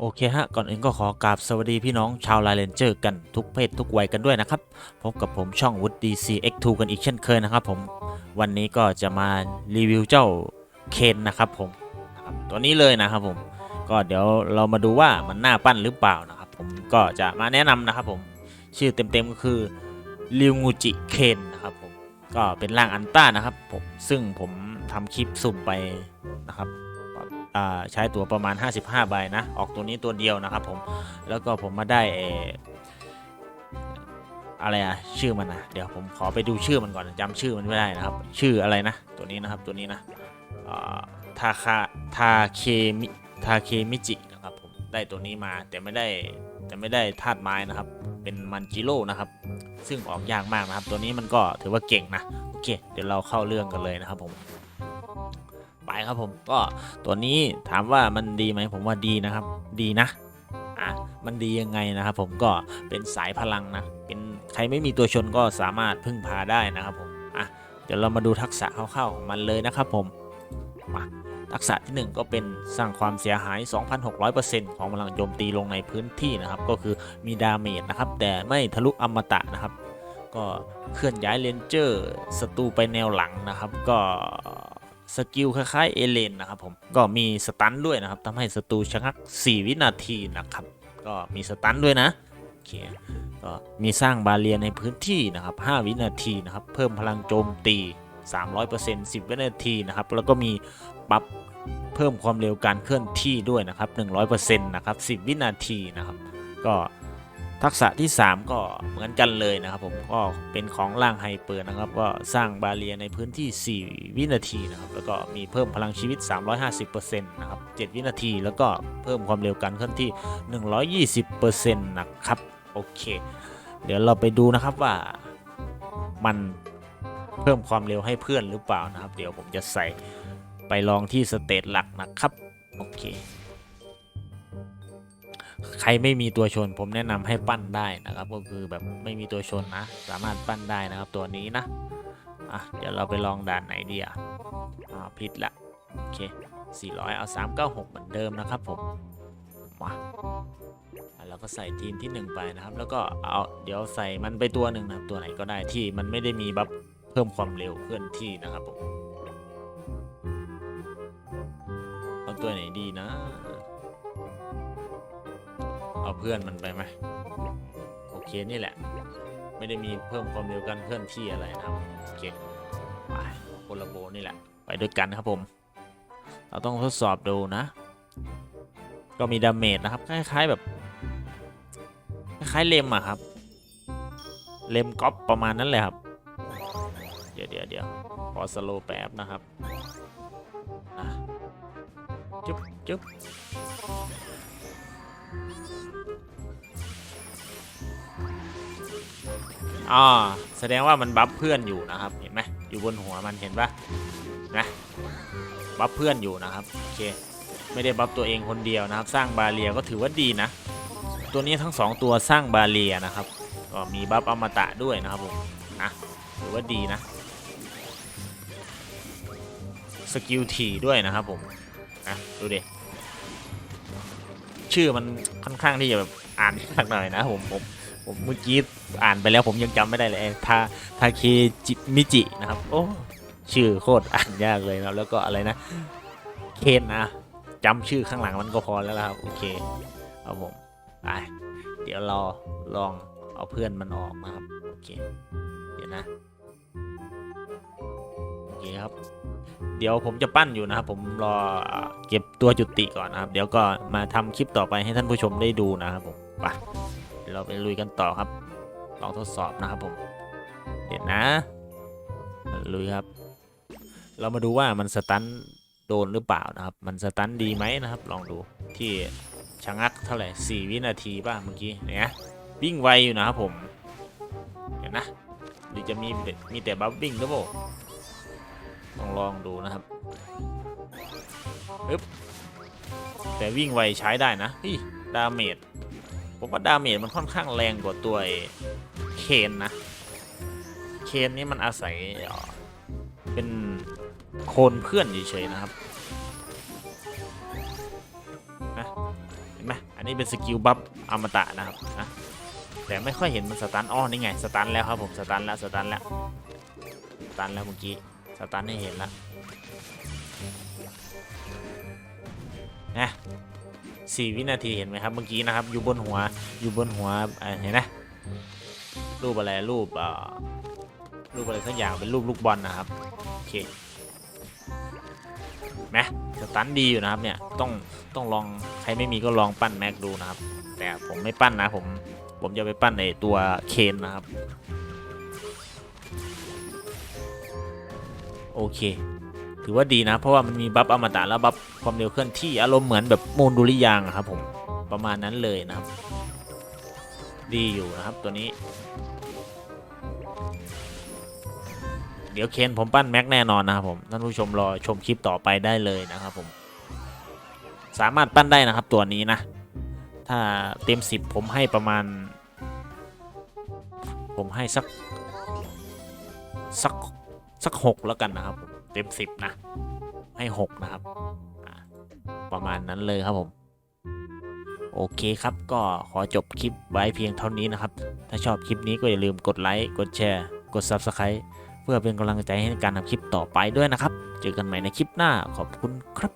โอเคฮะ ก่อนอื่นก็ขอกราบสวัสดีพี่น้องชาวไลเลนเจอร์กันทุกเพศทุกวัยกันด้วยนะครับ พบกับผมช่อง Wood DC X2 กันอีกเช่นเคยนะครับผม วันนี้ก็จะมารีวิวเจ้าเคนนะครับผมตัวนี้เลยนะครับผม ก็เดี๋ยวเรามาดูว่ามันน่าปั้นหรือเปล่านะครับผม ก็จะมาแนะนำนะครับผม ชื่อเต็มๆก็คือริวงูจิเคนนะครับผม ก็เป็นร่างอันต้านะครับผม ซึ่งผมทำคลิปสุ่มไปนะครับ ใช้ตัวประมาณ 55 ใบนะ ออกตัวนี้ตัวเดียวนะครับผม แล้วก็ผมมาได้เออะไรอะชื่อมันนะเดี๋ยวผมขอไปดูชื่อมันก่อนจำชื่อมันไม่ได้นะครับ ชื่ออะไรนะ ตัวนี้นะครับตัวนี้นะทาคาทาเคมิทาเคมิจินะครับผมได้ตัวนี้มาแต่ไม่ได้แต่ไม่ได้ธาตุไม้นะครับ เป็นมันจิโร่นะครับ ซึ่งออกยากมากนะครับ ตัวนี้มันก็ถือว่าเก่งนะโอเค เดี๋ยวเราเข้าเรื่องกันเลยนะครับผม ไปครับผมก็ตัวนี้ถามว่ามันดีไหมผมว่าดีนะครับ ดีนะอะมันดียังไงนะครับผมก็เป็นสายพลังนะเป็นใครไม่มีตัวชนก็สามารถพึ่งพาได้นะครับผมอะเดี๋ยวเรามาดูทักษะคร่าวๆของมันเลยนะครับผมมาทักษะที่หนึ่งก็เป็นสร้างความเสียหาย 2,600%ของพลังโจมตีลงในพื้นที่นะครับ ก็คือมีดาเมจนะครับ แต่ไม่ทะลุอมตะนะครับ ก็เคลื่อนย้ายเลนเจอร์ศัตรูไปแนวหลังนะครับ ก็ สกิลคล้ายๆเอเลนนะครับผมก็มีสตันด้วยนะครับทำให้ศัตรูชะงัก 4 วินาทีนะครับ ก็มีสตันด้วยนะโอเคก็มีสร้างบาเรียในพื้นที่นะครับ 5 วินาทีนะครับ เพิ่มพลังโจมตี 300% 10 วินาทีนะครับ แล้วก็มีปรับเพิ่มความเร็วการเคลื่อนที่ด้วยนะครับ 100%นะครับ 10 วินาทีนะครับ ก็ ทักษะที่ 3 ก็เหมือนกันเลยนะครับผมก็เป็นของร่างไฮเปอร์นะครับก็สร้างบาเรียในพื้นที่ 4 วินาทีนะครับแล้วก็มีเพิ่มพลังชีวิต 350%นะครับ7วินาที แล้วก็เพิ่มความเร็วการเคลื่อนที่ 120%นะครับโอเค เดี๋ยวเราไปดูนะครับว่ามันเพิ่มความเร็วให้เพื่อนหรือเปล่านะครับ เดี๋ยวผมจะใส่ไปลองที่สเตตหลักนะครับโอเค ใครไม่มีตัวชน ผมแนะนำให้ปั้นได้นะครับ ก็คือแบบไม่มีตัวชนนะ สามารถปั้นได้นะครับตัวนี้นะอะเดี๋ยวเราไปลองด่านไหนดีอะอ่าผิดละโอเค 400 เอา 396 เหมือนเดิมนะครับผมมาอะเราก็ใส่ทีมที่ 1 ไปนะครับ แล้วก็เอาเดี๋ยวใส่มันไปตัวหนึ่งนะครับตัวไหนก็ได้ที่มันไม่ได้มีบัฟเพิ่มความเร็วเคลื่อนที่นะครับผมเอาตัวไหนดีนะ เอาเพื่อนมันไปไหมโอเคนี่แหละ ไม่ได้มีเพิ่มความเร็วการเคลื่อนที่อะไรนะครับโอเคไปโคลาโบนี่แหละ ไปด้วยกันครับผม เราต้องทดสอบดูนะ ก็มีดาเมจนะครับ คล้ายๆแบบ คล้ายๆเลมอะครับ เลมก๊อปประมาณนั้นเลยครับ เดี๋ยวเดี๋ยวเดี๋ยวขอสโลแป๊บนะครับจุ๊บจุ๊บ อ่าแสดงว่ามันบัฟเพื่อนอยู่นะครับ เห็นไหมอยู่บนหัวมันเห็นปะนะบัฟเพื่อนอยู่นะครับ โอเค ไม่ได้บัฟตัวเองคนเดียวนะครับ สร้างบาเรียก็ถือว่าดีนะ ตัวนี้ทั้งสองตัวสร้างบาเรียนะครับก็มีบัฟอมตะด้วยนะครับผมนะถือว่าดีนะสกิลทีด้วยนะครับผมนะดูดิ ชื่อมันค่อนข้างที่จะแบบอ่านยากหน่อยนะผมผมผมเมื่อกี้อ่านไปแล้วผมยังจำไม่ได้เลยทาทาเคจิมิจินะครับ โอ้ชื่อโคตรอ่านยากเลยนะแล้วก็อะไรนะเคนนะจำชื่อข้างหลังมันก็พอแล้วครับโอเคเอาผมไปเดี๋ยวราลองเอาเพื่อนมันออกนะครับโอเคเดี๋ยวนะ คครับ เดี๋ยวผมจะปั้นอยู่นะครับ ผมรอเก็บตัวจุติก่อนนะครับ เดี๋ยวก็มาทำคลิปต่อไปให้ท่านผู้ชมได้ดูนะครับผมไปเดี๋ยวเราไปลุยกันต่อครับ ลองทดสอบนะครับผมเดี๋ยวนะลุยครับ เรามาดูว่ามันสตันโดนหรือเปล่านะครับ มันสตันดีไหมนะครับ ลองดูที่ชะงักเท่าไหร่ 4 วินาทีป่ะเมื่อกี้เนี่ยวิ่งไวอยู่นะครับผม เห็นนะหรือจะมีมีแต่บัฟวิ่งหรือเปล่า องดูนะครับปึ๊บแต่วิ่งไวใช้ได้นะฮ้ยดาเมจผมว่าดาเมจมันค่อนข้างแรงกว่าตัวเคนนะ เคนนี่มันอาศัยเป็นโคนเพื่อนเฉยๆนะครับนะเห็นไหมอันี้เป็นสกิลบัฟอมตะนะครับนะแต่ไม่ค่อยเห็นมันสตันอ้อนี่ไงสตันแล้วครับผมสตันแล้วสตันแล้วสตันแล้วเมื่อกี้ สตันให้เห็นแล้วนะสี่วินาทีเห็นไหมครับเมื่อกี้นะครับ อยู่บนหัวอยู่บนหัวเอ่อเห็นไหมรูปอะไรรูปเอ่อรูปอะไรสักอย่างเป็นรูปลูกบอลนะครับโอเคแมสตันดีอยู่นะครับเนี่ยต้องต้องลองใครไม่มีก็ลองปั้นแม็กดูนะครับ แต่ผมไม่ปั้นนะผมผมจะไปปั้นในตัวเคนนะครับ โอเค ถือว่าดีนะ เพราะว่ามันมีบัฟอมตะแล้วบัฟความเร็วเคลื่อนที่อารมณ์เหมือนแบบโมนดุริยางครับผมประมาณนั้นเลยนะครับ ดีอยู่นะครับตัวนี้ เดี๋ยวเคนผมปั้นแม็กแน่นอนนะครับผมท่านผู้ชมรอชมคลิปต่อไปได้เลยนะครับผม สามารถปั้นได้นะครับตัวนี้นะ ถ้าเต็ม 10 ผมให้ประมาณ ผมให้สักสัก สักหกแล้วกันนะครับผมเต็ม 10 นะ ให้ 6 นะครับ ประมาณนั้นเลยครับผม โอเคครับก็ขอจบคลิปไว้เพียงเท่านี้นะครับ ถ้าชอบคลิปนี้ก็อย่าลืมกดไลค์ กดแชร์ กด Subscribe เพื่อเป็นกำลังใจให้ในการทำคลิปต่อไปด้วยนะครับ เจอกันใหม่ในคลิปหน้าขอบคุณครับ